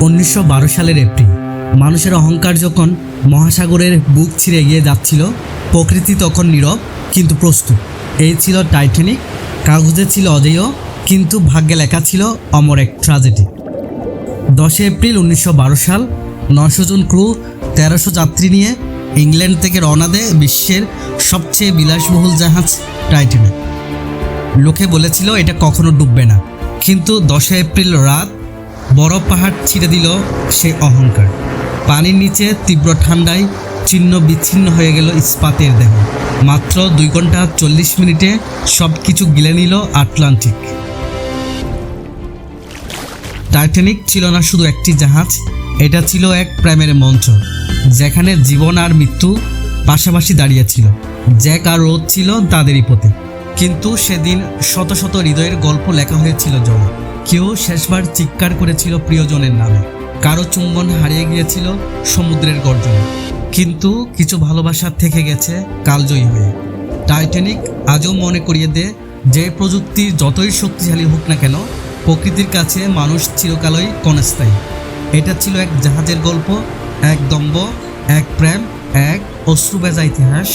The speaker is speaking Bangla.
উনিশশো বারো সালের এপ্রিল, মানুষের অহংকার যখন মহাসাগরের বুক ছিঁড়ে এগিয়ে যাচ্ছিল, প্রকৃতি তখন নীরব কিন্তু প্রস্তুত। এই ছিল টাইটানিক, কাগজে ছিল অজেয়, কিন্তু ভাগ্যে লেখা ছিল অমর এক ট্রাজেডি। দশই এপ্রিল উনিশশো বারো সাল নশো জন ক্রু, তেরোশো যাত্রী নিয়ে ইংল্যান্ড থেকে রওনা দেয় বিশ্বের সবচেয়ে বিলাসবহুল জাহাজ টাইটানিক। লোকে বলেছিল, এটা কখনো ডুববে না। কিন্তু দশই এপ্রিল রাত বরফ পাহাড় ছিঁড়ে দিল সেই অহংকার। পানির নিচে তীব্র ঠান্ডায় ছিন্ন বিচ্ছিন্ন হয়ে গেল ইস্পাতের দেহ। মাত্র দুই ঘণ্টা চল্লিশ মিনিটে সব কিছু গিলে নিল আটলান্টিক। টাইটানিক ছিল না শুধু একটি জাহাজ, এটা ছিল এক প্রেমের মঞ্চ, যেখানে জীবন আর মৃত্যু পাশাপাশি দাঁড়িয়েছিল জ্যাক আর রোদ ছিল তাদেরই প্রতি কিন্তু সেদিন শত শত হৃদয়ের গল্প লেখা হয়েছিল জলে। কেউ শেষবার চিৎকার করেছিল প্রিয়জনের নামে। কারও চুম্বন হারিয়ে গিয়েছিল সমুদ্রের গর্জনে। কিন্তু কিছু ভালোবাসা থেকে গেছে কালজয়ী হয়ে। টাইটানিক আজও মনে করিয়ে দে যে প্রযুক্তি যতই শক্তিশালী হোক না কেন, প্রকৃতির কাছে মানুষ চিরকালই কনস্থায়ী এটা ছিল এক জাহাজের গল্প, এক দম্ব এক প্রেম, এক অশ্রুবেজা ইতিহাস।